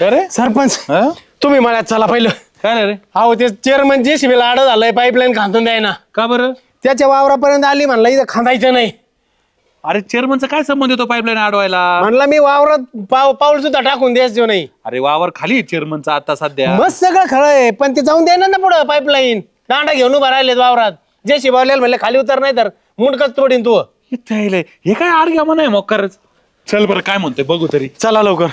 का रे? सरपंच हा? तुम्ही मला चला पहिलं. काय नाही रे? अहो ते चेअरमन जे शिबीला आडं झालंय पाईपलाईन खांदून द्याय ना का बरं? त्याच्या वावरापर्यंत आली म्हणलं इथं खांदायचं नाही. अरे चेअरमनचा काय संबंध येतो पाईपलाईन अडवायला म्हणलं मी वावरात पाव पाऊल सुद्धा टाकून द्यायचो नाही. अरे वावर खाली चेअरमनचा आता सध्या. मस्त सगळं खरं आहे पण ते जाऊन द्यायना ना पुढं पाईपलाईन दांडा घेऊन उभा राहिलेत वावरात. जे शिबावलेलं म्हणलं खाली उतर नाही तर मुंडकच तोडीन तू. यायलंय. हे काय आडग्या म्हणा आहे मोकारच चल बरं काय म्हणतोय बघू तरी. चला लवकर.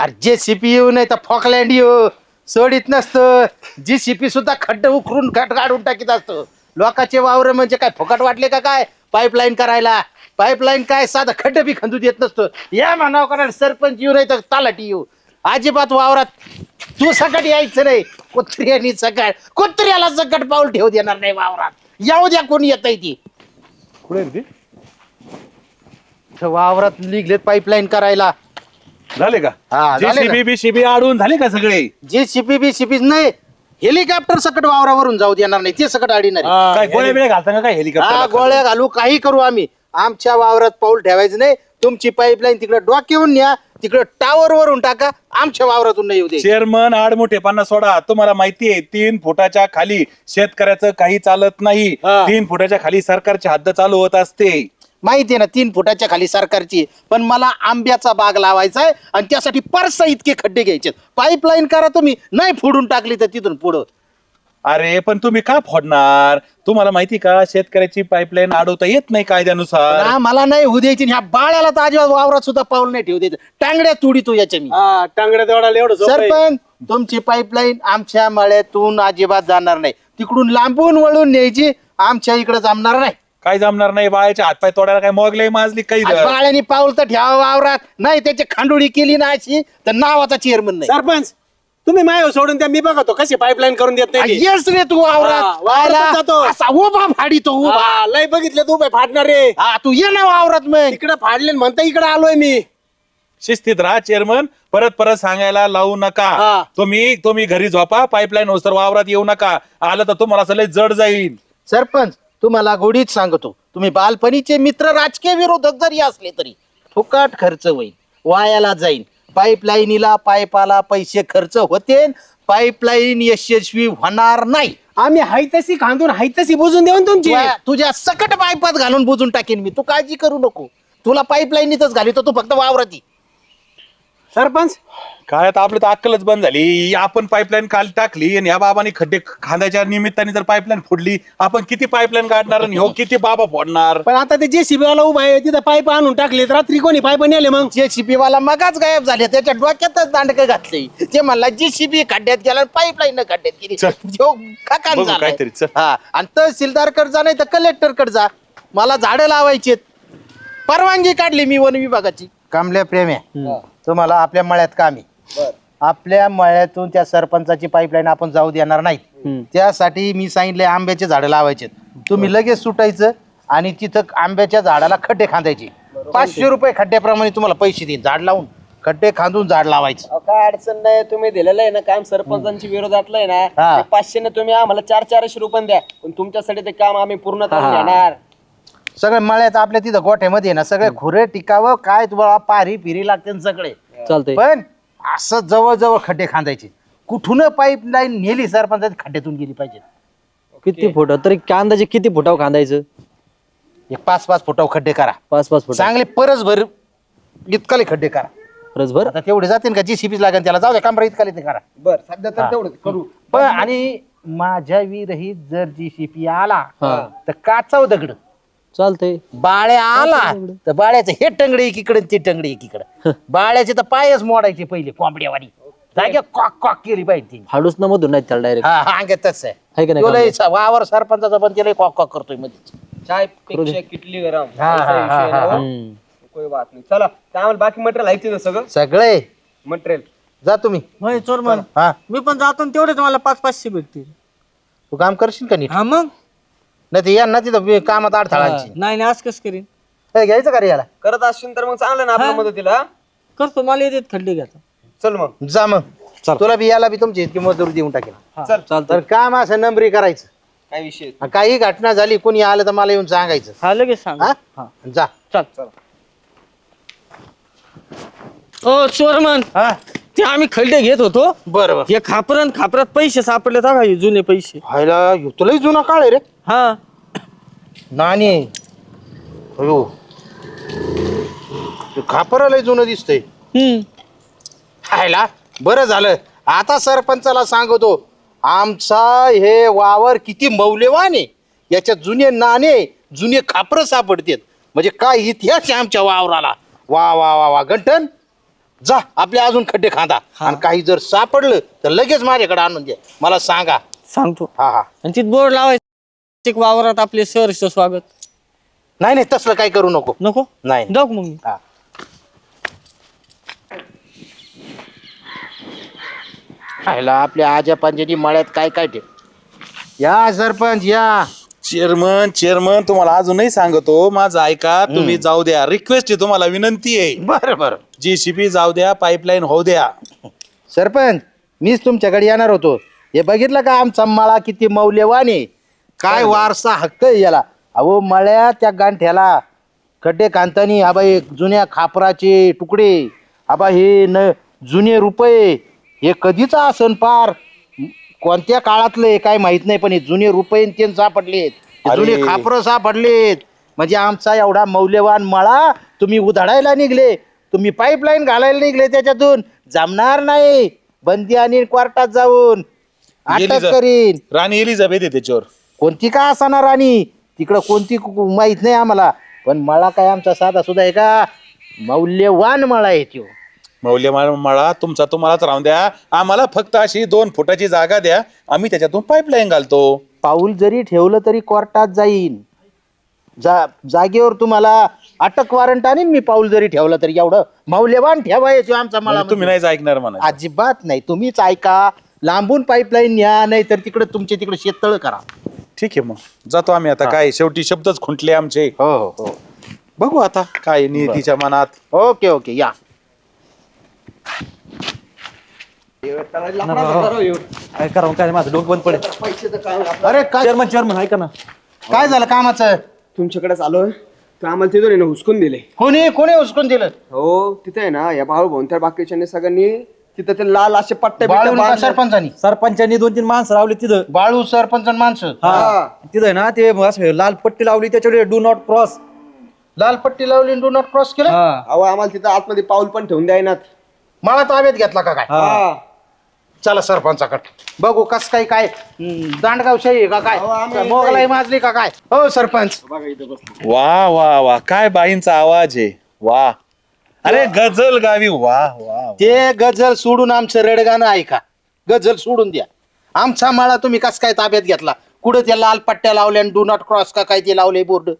अरे जे सीपी येऊ नाही तर फॉकलँड येऊ. सोडित नसतं. जी सीपी सुद्धा खड्ड उकरून खट काढून टाकीत असतो. लोकांचे वावर म्हणजे काय फुकट वाटले का काय? पाईपलाईन करायला. पाईपलाईन काय? साधं खड्ड बी खंदू देत नसतो. या म्हणावं कारण सरपंच येऊ नाही तर तालाटी येऊ. अजिबात वावरात तू सकाळ यायचं नाही. कुत्र्यानी सकाळ कुत्र्याला सकाळ पाऊल ठेवू देणार नाही वावरात. येऊ द्या कोणी येत ती. कुठे रे ते? इथं वावरात निघलेत पाईपलाईन करायला. झाले का? हा, झाले? जेसीबी बीसीबी अडवून झाले का सगळे? जे शिपी बी शिपी नाही हेलिकॉप्टर सकट वावरावरून जाऊ देणार नाही ते सकट अडीणार आहे. काय गोळ्या बिळ्या घालता का काय हा हेलिकॉप्टर गोळ्या घालू काही करू आम्ही. आमच्या वावरात पाऊल ठेवायचं नाही. तुमची पाईपलाईन तिकडे डोक्यावरून न्या तिकडे टावर वरून टाका. आमच्या वावरातून नाही येऊ दे. चेअरमन आडमोठेपणा सोडा. तुम्हाला माहिती आहे तीन फुटाच्या खाली शेतकऱ्याचं काही चालत नाही. तीन फुटाच्या खाली सरकारची हद्द चालू होत असते. माहिती आहे ना तीन फुटाच्या खाली सरकारची. पण मला आंब्याचा बाग लावायचा आहे आणि त्यासाठी परसा इतके खड्डे घ्यायचे पाईपलाईन करा तुम्ही. नाही फोडून टाकली तर तिथून पुढं. अरे पण तुम्ही का फोडणार? तुम्हाला माहिती का शेतकऱ्याची पाईपलाईन अडवता येत नाही कायद्यानुसार. ना, मला नाही होऊ द्यायची आणि ह्या बाळ्याला तर अजिबात वावरात सुद्धा पाऊल नाही ठेवू द्यायचं. टांगड्या तुडी तो याच्या मी हा टांगड्या तेवढा एवढं झोप आहे. सरपंच तुमची पाईपलाईन आमच्या मळ्यातून अजिबात जाणार नाही. तिकडून लांबून वळून न्यायची आमच्या इकडे जमणार नाही. काय जमणार नाही बाळाच्या हातपाय तोडायला काय मोगले माजली काही आज बाळ्याने पाऊल तर ठेवा वावरात नाही त्याची खांडोळी केली ना अशी तर नावाचा चेअरमन नाही. सरपंच तुम्ही माय सोडून त्या मी बघतो कशी पाईपलाईन करून देत नाही ते. येस रे तू हा, वावरात जातो. असा उभा फाडी तो उभा. हा, लय बघितलं तू बाई फाडणार रे. हा तू ये ना वावरात मग. इकडे फाडले म्हणता इकडे आलोय मी. शिस्तीत राहा चेअरमन परत परत सांगायला लावू नका. तुम्ही तुम्ही घरी झोपा पाईपलाईन होस्तर वावरात येऊ नका. आलं तर तुम्हाला असं लय जड जाईल. सरपंच तुम्हाला गोडीत सांगतो तुम्ही बालपणीचे मित्र राजकीय विरोधक जरी असले तरी फुकट खर्च होईल वायाला जाईल. पाईपलाईनीला पाईपाला पैसे खर्च होते पाईपलाईन यशस्वी होणार नाही. आम्ही हाय तशी खांदून हाय तशी बुजून देऊन तुमची. तुझ्या- तुझ्या सकट पाईपात घालून बुजून टाकेन मी. तू काळजी करू नको. तुला पाईपलाईनीतच घालितो तू फक्त वावरात. सरपंच? काय आता आपलं तर अक्कलच बंद झाली. आपण पाईपलाईन काल टाकली आणि या बाबांनी खड्डे खांद्याच्या निमित्ताने जर पाईपलाईन फोडली आपण किती पाईपलाईन काढणार आणि ह्यो किती बाबा फोडणार? पण आता ते जे शिबीवाला उभा आहे तिथं पाईप आणून टाकलेत. रात्री कोणी पाईप नेले मग? जे शिपीवाला मगाच गायब झाले. त्याच्या डोक्यातच दांडकं घातले. ते म्हणला जी शिपी खड्ड्यात गेला पाईपलाईन खड्ड्यात गेली. चल. जो खकान बघू झालाय. काहीतरी, चल. हा. आणि तहसीलदारकडे जा नाही तर कलेक्टरकडे जा. मला झाडं लावायची परवानगी काढली मी वन विभागाची. कामल्या प्रेम आहे तुम्हाला आपल्या मळ्यात काम आहे. आपल्या मळ्यातून त्या सरपंचाची पाईपलाईन आपण जाऊ देणार नाही त्यासाठी मी सांगितले आंब्याचे झाडं लावायचे तुम्ही लगेच सुटायचं आणि तिथं आंब्याच्या झाडाला खड्डे खांदायचे. पाचशे रुपये खड्ड्याप्रमाणे तुम्हाला पैसे देईन झाड लावून. खड्डे खांदून झाड लावायचं. अहो, काय अडचण नाही तुम्ही दिलेलं आहे ना काम सरपंचांची विरोधातलं आहे ना हा. पाचशे तुम्ही आम्हाला चार चारशे रुपये द्या. पण तुमच्यासाठी ते काम आम्ही पूर्ण करून घेणार सगळे मळ्यात आपल्या तिथं गोठ्यामध्ये ना सगळे खुरे टिकावं काय तुम्हाला पारी फिरी लागते ना सगळे. चालतंय. पण असं जवळजवळ खड्डे खांदायचे. कुठून पाईपलाईन नेली सरपंचाची खड्ड्यातून गेली पाहिजे किती फुट? तरी अंदाजे किती फुटाव खांदायचं? एक पाच पाच फुटाव खड्डे करा. पाच पाच फुट चांगले परसभर इतकाले खड्डे करा. रसभर आता तेवढे जातील का? जी सीपीच लागेल त्याला. जाऊ द्या कमरा इतकाले ते करा. बर सध्या तर तेवढं करू. पण आणि माझ्या विरहित जर जी सीपी आला. तर काचाव दगड. चालतंय. बाळ्या आला. तर बाळ्याचं हे टंगडे एकीकडे आणि ते टंगडे एकीकडे. बाळ्याचे तर पायच मोडायचे पहिले कोंबड्यावानी. जागे कॉक कॉक केली पाहिजे ती. हाडूस न मधून नाही त्याला डायरेक्ट हा हा तसं आहे. का नाही तो वावर सरपंचाचा पण त्याला कॉक कॉक करतोयमध्ये चायपेक्षा किटली गरम. हा, हा, हा, हा. हो. कोई बात नाही. चला आम्हाला बाकी मटेरियल आहे सगळं. सगळे? मटेरियल जा तुम्ही. होय चोरमन. हा. मी पण जातो ना तेवढेच मला पाच पाचशे भेटतील. तू काम करशील का नीट? हा मग. नाही ते यांना तिथं बी कामात अडथळांची. नाही नाही आज कसं करीन? घ्यायचं का रे याला? करत असशील तर मग चांगलं ना आपल्या मदतीला हा? करतो मला येतात खड्डे घ्यायचा चल मग. जा मग. तुला बी याला बी तुमची इतकी मजुरी देऊन टाकेल. चल. तर काम असं नंबरी करायचं. काय विषय. आणि काही घटना झाली कोणी आलं तर मला येऊन सांगायचं. हा लगेच सांग. हा? जा. चल. चल ओ चोरमन. हा? ते आम्ही खड्डे घेत होतो. बरं बरं. हे खापरन खापरात पैसे सापडले का हे जुने पैसे. व्हायला ह्यो तुलाही जुना काळ आहे रे. हा. नाणी. हो खापरालाही जुनं दिसतंय. हम्म. खायला बरं झालं. आता सरपंचाला सांगतो आमचा हे वावर किती मौल्यवान आहे. याच्यात जुने नाणे जुने खापरं सापडतात. म्हणजे काय इतिहास आहे आमच्या वावराला. वा वा वा वा. गंठन जा आपले अजून खड्डे खांदा. आणि काही जर सापडलं तर लगेच माझ्याकडे आणून द्या. मला सांगा. सांगतो. हा हा. आणि तिथे बोर्ड लावायचं. एक वावरात आपले सहर्ष स्वागत. नाही नाही तसलं काही करू नको. नको? नाही. जाऊ का मग मी? हा. आपल्या आजा पंजानी मळ्यात काय काय ठेव? या सरपंच या. चेअरमन चेअरमन तुम्हाला अजूनही सांगतो माझं ऐका तुम्ही जाऊ द्या. रिक्वेस्ट आहे तुम्हाला विनंती आहे. बरं बरं. जीसीपी जाऊ द्या पाईपलाईन होऊ द्या. सरपंच मीच तुमच्याकडे येणार होतो. हे बघितलं का आमचा मळा किती मौल्यवान आहे? काय वारसा हक्क आहे याला? अहो मळ्या त्या गांठ्याला. खड्डे कांतानी हा बाई जुन्या खापराचे तुकडे. हा बा हे न जुने रुपये. हे कधीच असन पार. कोणत्या काळातले काय माहीत नाही पण हे जुने रुपये न ते सापडलेत. हे जुने अरे. खापरं सापडलेत. म्हणजे आमचा एवढा मौल्यवान मळा तुम्ही उधाडायला निघले. तुम्ही पाईपलाईन घालायला निघले त्याच्यातून. जमणार नाही. बंदी आणि कोर्टात जाऊन. अटक एलिझा- करीन. राणी एलिझाबेथ आहे त्याच्यावर. कोणती का असणार राणी? तिकडं कोणती कु- कु- माहीत नाही आम्हाला. पण मळा काय आमचा साधा सुद्धा आहे का? मौल्यवान मळा आहे त्यो. मौल्यमान मळा तुमचा तुम्हालाच राहून द्या. आम्हाला फक्त अशी दोन फुटाची जागा द्या. आम्ही त्याच्यातून पाईपलाईन घालतो. पाऊल जरी ठेवलं तरी कोर्टात जाईन. जा जागेवर तुम्हाला अटक वॉरंट आणीन मी पाऊल जरी ठेवलं तरी. एवढं मौल्यवान ठेवायचं आमचा मला म्हणजे तुम्ही नाहीच ऐकणार म्हणा अजिबात नाही. तुम्हीच ऐका. लांबून पाईपलाईन न्या नाही तर तिकडे तुमचे तिकडे शेततळ करा. ठीक आहे मग. जातो आम्ही आता. काय शेवटी शब्दच खुंटले आमचे. हो हो हो. बघू आता काय नियतीच्या मनात. ओके ओके या. काय करा काय माझं डोकं बंद पडेल. अरे काय? चेअरमन चेअरमन ऐका ना. काय झालं कामाचं? तुमच्याकडेच आलोय. तर आम्हाला तिथून आहे ना हुसकून दिले. कोणी कोणी उचकून दिलं? हो तिथे आहे ना या भाऊ भोंत्या बाकीच्या सगळ्यांनी तिथं ते लाल असे पट्टे बिट्टे बाळू का बांधले. सरपंचानी? सरपंचांनी दोन तीन माणसं लावली तिथं. बाळू सरपंच आणि माणसं? हा. तिथं ना ते असं लाल पट्टी लावली त्याच्यावर डू नॉट क्रॉस लाल पट्टी लावली डू नॉट क्रॉस केलं? हा. अहो आम्हाला तिथं आतमध्ये पाऊल पण ठेवून द्यायनात. मला ताब्यात घेतला का काय? हा. चला सरपंचाकडे. बघू कस काय काय? दांडगावशाही आहे का काय? आम्ही- मोगलाई माजली का काय? हो सरपंच. वा वा वा. काय बाईंचा आवाज आहे. वा. अरे गजल गावी वा वा ते गझल सोडून आमचं रडगाणं ऐका. गझल सोडून द्या. आमचा माळा तुम्ही कस काय ताब्यात घेतला? कुठं त्या लाल पट्ट्या लावल्या डू नॉट क्रॉस का काय ते लावले बोर्ड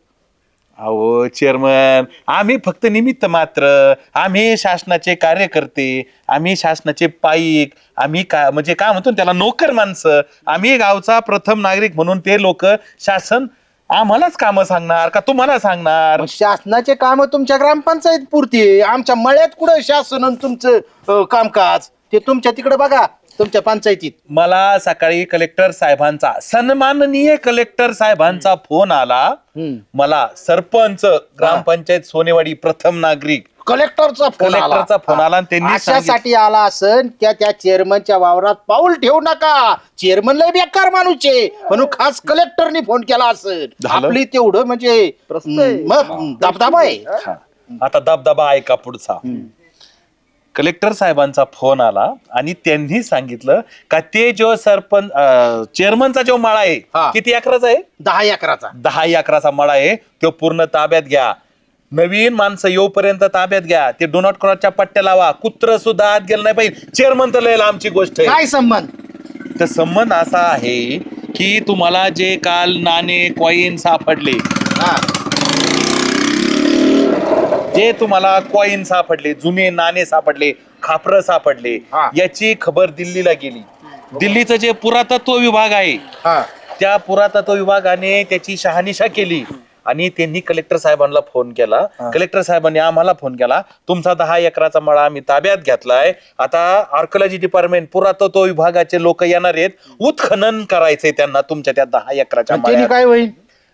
अहो चेअरमन आम्ही फक्त निमित्त मात्र. आम्ही शासनाचे कार्यकर्ते आम्ही शासनाचे पाईक आम्ही का म्हणजे काय म्हणतो ना त्याला नोकर माणसं. आम्ही गावचा प्रथम नागरिक म्हणून ते लोक शासन आम्हालाच कामं सांगणार का तुम्हाला सांगणार? शासनाचे काम तुमच्या ग्रामपंचायत पुरती आहे. आमच्या मळ्यात कुठं शासन आणि तुमचं अं, कामकाज? ते तुमच्या तिकडे बघा तुमच्या पंचायतीत. मला सकाळी कलेक्टर साहेबांचा सन्माननीय कलेक्टर साहेबांचा फोन आला. हम्म. मला सरपंच ग्रामपंचायत सोनेवाडी प्रथम नागरिक कलेक्टरचा फोन आला. कलेक्टरचा फोन आला आणि त्यांनी अशासाठी आला असन त्या त्या चेअरमनच्या वावरात पाऊल ठेवू नका. चेअरमन लय बेकार माणूस आहे. म्हणून खास कलेक्टरनी फोन केला असेल झालं? आपली तेवढं म्हणजे मग दबदबा आहे. हा. आता दबदबा ऐका पुढचा. कलेक्टर साहेबांचा फोन आला आणि त्यांनी सांगितलं का ते जो सरपंच अं, चेअरमनचा जो मळा हा. आहे किती अकराचा आहे? दहा एकराचा दहा अकराचा मळा आहे. तो पूर्ण ताब्यात घ्या. नवीन माणसं येऊपर्यंत ताब्यात घ्या. ते डोनॉट क्रॉसच्या पट्ट्या लावा. कुत्र सुद्धा आत गेलं नाही पाहिजे. चेअरमन तर लय लांबची गोष्ट आहे. काय संबंध? तर संबंध असा आहे की तुम्हाला जे काल नाणे कॉईन सापडले हा. जे तुम्हाला कॉईन सापडले जुने नाणे सापडले खापरं सापडले हा. याची खबर दिल्लीला गेली. दिल्लीचं जे पुरातत्व विभाग आहे हा. त्या पुरातत्व विभागाने त्याची शहानिशा केली. आणि त्यांनी कलेक्टर साहेबांना फोन केला. कलेक्टर साहेबांनी आम्हाला फोन केला. तुमचा दहा एकराचा मळा आम्ही ताब्यात घेतलाय. आता आर्कोलॉजी डिपार्टमेंट पुरातत्व विभागाचे लोक येणार आहेत. उत्खनन करायचंय त्यांना तुमच्या त्या दहा एकराच्या आणि त्यांनी मळ्यात. काय होईल?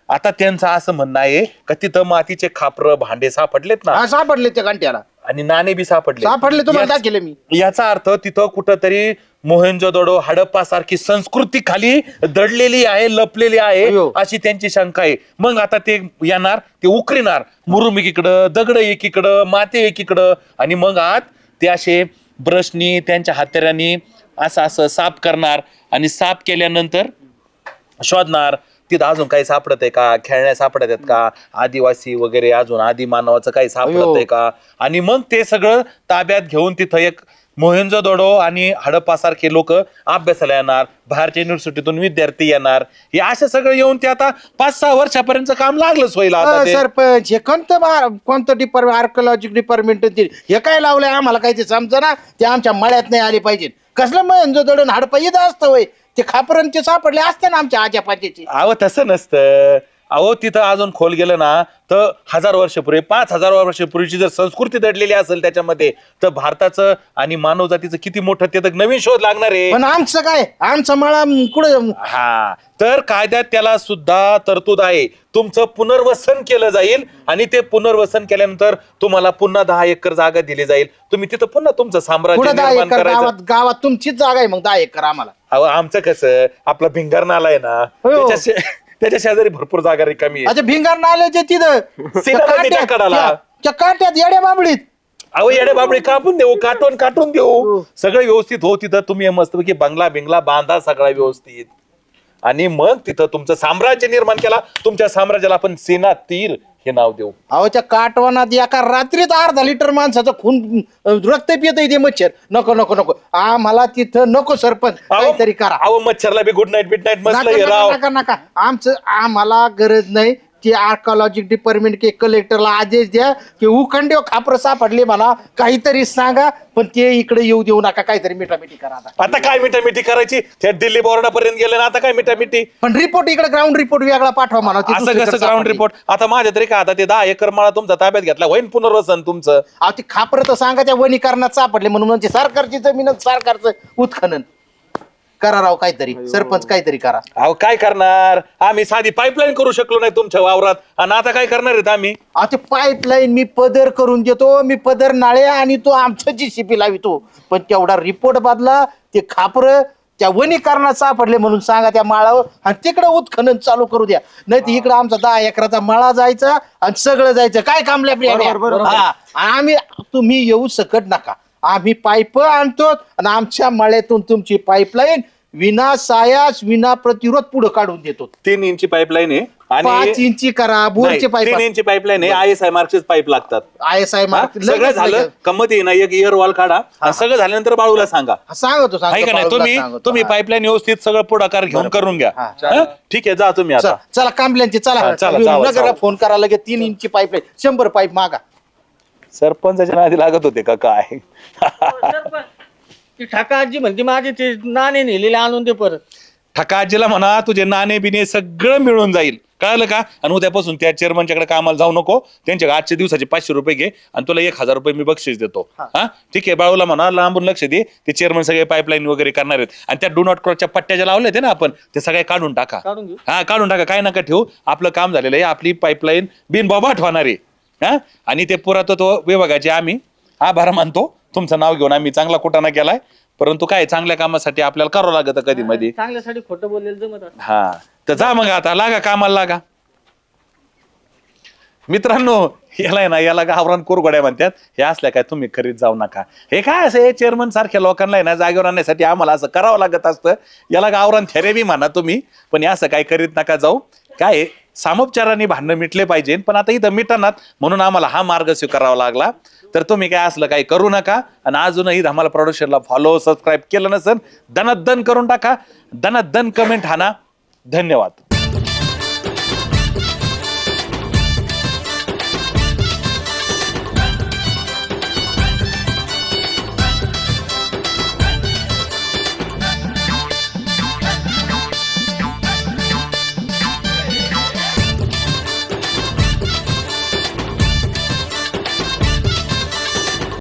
आता त्यांचं असं म्हणणं आहे का तिथं मातीचे खापर भांडे सापडलेत ना? हा सापडले त्या घंट्याला आणि नाणे बी सापडले. सापडले तुम्हाला याच- दाखले मी. याचा अर्थ तिथं कुठंतरी मोहेंजोदडो हडप्पा सारखी संस्कृती खाली दडलेली आहे लपलेली आहे अयो. अशी त्यांची शंका आहे. मग आता ते येणार ते उकरीणार. मुरुम एकीकडं दगड एकीकडं माते एकीकडं. आणि मग आत ते असे ब्रशनी त्यांच्या हातेऱ्यानी असं असं साफ करणार आणि साफ केल्यानंतर शोधणार. तिथं अजून काही सापडत आहे का? खेळण्या सापडत आहेत का? आदिवासी वगैरे अजून आदी मानवाचं काही सापडत आहे का? आणि मग ते सगळं ताब्यात घेऊन तिथं एक मोहेंजोदडो आणि हडप्पासारखे लोक अभ्यासाला येणार बाहेरच्या युनिव्हर्सिटीतून विद्यार्थी येणार. हे असं सगळं येऊन ते आता पाच सहा वर्षापर्यंत काम लागलंच होईल आता ते. सरपंच हे कोणतं बार- कोणतं डिपार्टमेंट आर्कोलॉजिक डिपार्टमेंट हे काय लावलंय? आम्हाला काही ते समजा ना ते आमच्या मळ्यात नाही आले पाहिजे कसलं मग दडून हाडपा येत असतं वय ते खापरण ते सापडले असते ना आमच्या आजा पाजेचे अहो तसं नसतं. अहो तिथं अजून खोल गेलं ना तर हजार वर्षपूर्वी पाच हजार वर्षपूर्वीची जर संस्कृती दडलेली असेल त्याच्यामध्ये तर भारताचं आणि मानव जातीचं किती मोठं ते तर नवीन शोध लागणार आहे. पण आमचं काय? आमचा मळा कुठं हा. तर कायद्यात त्याला सुद्धा तरतूद आहे. तुमचं पुनर्वसन केलं जाईल आणि ते पुनर्वसन केल्यानंतर तुम्हाला पुन्हा दहा एकर जागा दिली जाईल. तुम्ही तिथं पुन्हा तुमचं साम्राज्य कुठं दहा निर्माण एकर करायचं. गावात गावात तुमचीच जागा आहे मग दहा एकर आम्हाला. अहो आमचं कसं आपला भिंगार नाला आहे ना हो. त्याच्या शे- त्याच्या शेजारी भरपूर जागा रिकामी आहे. अच्छा भिंगार नाल्याचे तिथं. सीना त्या नदीच्या काट्यात- कडाला. त्या- त्या काट्यात येड्या बाबळीत. अहो येडे बाबळे कापून देऊ काटून काटून देऊ. सगळं व्यवस्थित हो तिथं तुम्ही मस्त की बंगला बिंगला बांधा सगळा व्यवस्थित. आणि मग तिथं तुमचं साम्राज्य निर्माण केला तुमच्या साम्राज्याला आपण सेना तीर हे नाव देऊ. अहो त्या काटवानात एका रात्रीत अर्धा लिटर माणसाचं खून अं, रक्त पित ते मच्छर. नको नको नको. आम्हाला तिथं नको सरपंच. अहो काहीतरी करा. अहो मच्छरला बी गुड नाईट मिड नाईट नका, मस्त नका राव. नका नका. आमचं आम्हाला गरज नाही. की आर्कॉलॉजिक डिपार्टमेंट के कलेक्टरला आदेश द्या की उखंडे खापर सापडले म्हणा काहीतरी सांगा पण ते इकडे येऊ देऊ नका काहीतरी मिठामिठी करा आता. आता काय मिठामिठी करायची? त्या दिल्ली बोर्डापर्यंत गेले ना आता काय मिठामिठी? पण रिपोर्ट इकडे ग्राउंड रिपोर्ट वेगळा पाठवा म्हणा ती असं दुसरीकडे कसं ग्राउंड सापडली. रिपोर्ट आता माझ्या तरी का आता ते दहा एकर माळा तुमचा ताब्यात घेतला होईन पुनर्वसन तुमचं? अहो ती खापर तर सांगा त्या वनीकरणात सापडले म्हणून म्हणजे सरकारची जमीन सरकारचं उत्खनन. करा राव काहीतरी. सरपंच काहीतरी करा. अहो काय करणार? आम्ही साधी पाईपलाईन करू शकलो नाही तुमच्या वावरात. आणि आता काय करणार आहेत आम्ही? अहो ते पाईपलाईन मी पदर करून देतो. मी पदर नाळे आणि तो आमचं जी शिपी लावितो. पण तेवढा रिपोर्ट बदला ते खापर त्या वनीकरणात सापडले म्हणून सांगा त्या माळावर. आणि तिकडं उत्खनन चालू करू द्या. नाही तर इकडं आमचा दहा एकराचा मळा जायचा आणि सगळं जायचं. काय कामल्या हा. आम्ही तुम्ही येऊ सकट नका. आम्ही पाईप आणतो आणि आमच्या मळ्यातून तुमची पाईपलाईन विना सायास विना प्रतिरोध पुढे काढून देतो तीन इंची पाईपलाईन आहे पाच आणि इंची करा नाही, बोरचे पाईप तीन इंची पाईपलाईन आहे आय एस आय मार्कचेच पाईप लागतात. आय एस आय हा? सगळं झालं कमत ना एक इयर वॉल काढा आणि सगळं झाल्यानंतर बाळूला सांगा. सांगतो आहे का नाही? तुम्ही तुम्ही पाईपलाईन व्यवस्थित सगळं पुढाकार घेऊन करून घ्या. हा, हा? ठीक आहे जा तुम्ही आता. चला कांबल्यांची चला. चला, जावा, नगरला जावा. फोन करा लगेच तीन इंची पाईप शंभर पाईप मागा. सरपंचाच्या नादी लागत होते का काय? ती ठाका आजी म्हणते माझे ते नाणे नेलेले आणून दे परत. ठका आजीला म्हणा तुझे नाणे बिने सगळं मिळून जाईल. कळलं का? आणि उद्यापासून त्या चेअरमनच्याकडे कामाला जाऊ नको. त्यांच्या आजच्या दिवसाचे पाचशे रुपये घे आणि तुला एक हजार रुपये मी बक्षीस देतो. हा. ठीक आहे बाळूला म्हणा लांबून लक्ष दे. ते चेअरमन सगळे पाईपलाईन वगैरे करणार आहेत. आणि त्या डू नॉट क्रॉसच्या पट्ट्या ज्या लावल्या ते ना आपण ते सगळे काढून टाका. काढून घेऊ. हा काढून टाका. काय नका ठेवू. आपलं काम झालेलं आहे. आपली पाईपलाईन बिन होणार आहे. हा? आणि ते पुरातत्व विभागाचे आम्ही आभार मानतो. तुमचं नाव घेऊन आम्ही चांगला कुटाणा केलाय. परंतु काय चांगल्या कामासाठी आपल्याला करावं लागतं कधी मध्ये चांगल्यासाठी खोटं बोललेलं जमत असतं. हा. तर जा मग आता लागा कामाला लागा. मित्रांनो याला आहे ना याला गावरान कोरगोड्या म्हणतात. हे असल्या काय तुम्ही खरीद जाऊ नका. हे काय असं चेअरमन सारख्या लोकांना आहे ना जागेवर आणण्यासाठी आम्हाला असं करावं लागत असतं. याला गावरान थेरेबी म्हणा तुम्ही. पण हे असं काय करीत नका जाऊ. काय आहे, सामोपचाराने भांडणं मिटले पाहिजे. पण आता इथं मिटणार म्हणून आम्हाला हा मार्ग स्वीकारावा लागला. तर तुम्ही काय असलं काही करू नका. आणि अजूनही आम्हाला प्रोडक्शनला फॉलो सबस्क्राईब केलं नसेल दनदन करून टाका. दनदन कमेंट हाना. धन्यवाद.